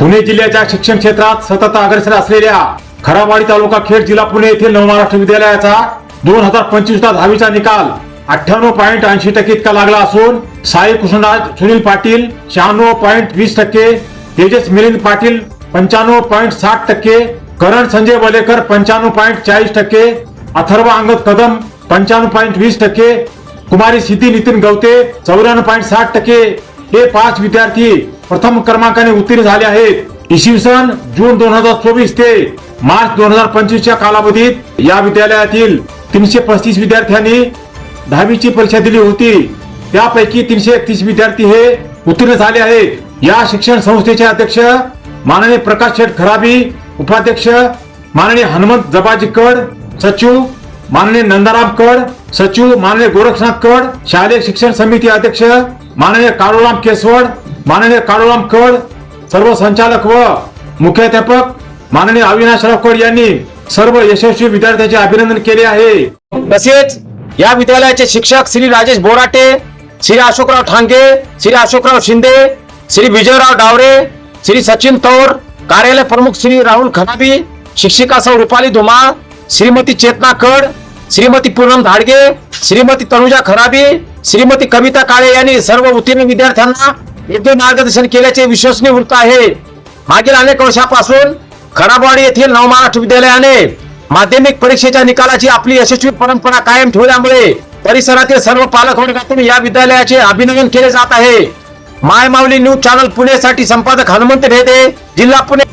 पुणे जिल्ह्याच्या शिक्षण क्षेत्रात सतत अग्रेसर असलेल्या खरावाडी तालुका खेड जिल्हा पुणे येथील नवमहाराष्ट्र विद्यालयाचा दोन हजार पंचवीस दहावीचा निकाल अठ्ठ्याण्णव पॉईंट ऐंशी टक्के इतका लागला असून साई कृष्णराज सुनील पाटील शहाण्णव पॉईंट वीस टक्के तेजस मिलिंद पाटील पंच्याण्णव पॉईंट साठ टक्के करण संजय वलेकर पंच्याण्णव पॉईंट चाळीस टक्के अथर्व अंगद कदम पंच्याण्णव पॉईंट वीस टक्के कुमारी सिद्धी नितीन गवते चौऱ्याण्णव पॉईंट साठ टक्के. हे पाच विद्यार्थी प्रथम क्रमांकाने उत्तीर्ण झाले आहेत इसवी सन जून दोन हजार चोवीस ते मार्च दोन हजार पंचवीसच्या कालावधीत या विद्यालयातील तीनशे पस्तीस विद्यार्थ्यांनी दहावीची परीक्षा दिली होती. त्यापैकी तीनशे एकतीस विद्यार्थी हे उत्तीर्ण झाले आहेत या शिक्षण संस्थेचे अध्यक्ष माननीय प्रकाश शेठ खराबी उपाध्यक्ष माननीय हनुमंत जबाजी कड सचिव माननीय नंदाराम कड सचिव माननीय गोरक्षनाथ कड शालेय शिक्षण समिती अध्यक्ष माननीय काळूराम केसवड माननीय काळूराम कड सर्व संचालक व मुख्याध्यापक माननीय अविनाशराव कड यांनी सर्व यशस्वी विद्यार्थ्यांचे अभिनंदन केले आहे. तसेच या विद्यालयाचे शिक्षक श्री राजेश बोराटे श्री अशोकराव ठांगे श्री अशोकराव शिंदे श्री विजयराव डावरे श्री सचिन तौर कार्यालय प्रमुख श्री राहुल खनाबी शिक्षिका सौ रुपाली धुमा श्रीमती चेतना कड श्रीमती पूनम धाडगे श्रीमती तनुजा खराबी श्रीमती कविता काळे यांनी सर्व उत्तीर्ण विद्यार्थ्यांना योग्य मार्गदर्शन केल्याचे विश्वसनीय वृत्त आहे. मागील अनेक वर्षापासून खराबवाडी येथील नवमहाराष्ट्र विद्यालयाने माध्यमिक परीक्षेच्या निकालाची आपली यशस्वी परंपरा कायम ठेवल्यामुळे परिसरातील सर्व पालक वर्गातून या विद्यालयाचे अभिनंदन केले जात आहे. मायमावली न्यूज चॅनल पुणे साठी संपादक हनुमंत भेदे जिल्हा पुणे.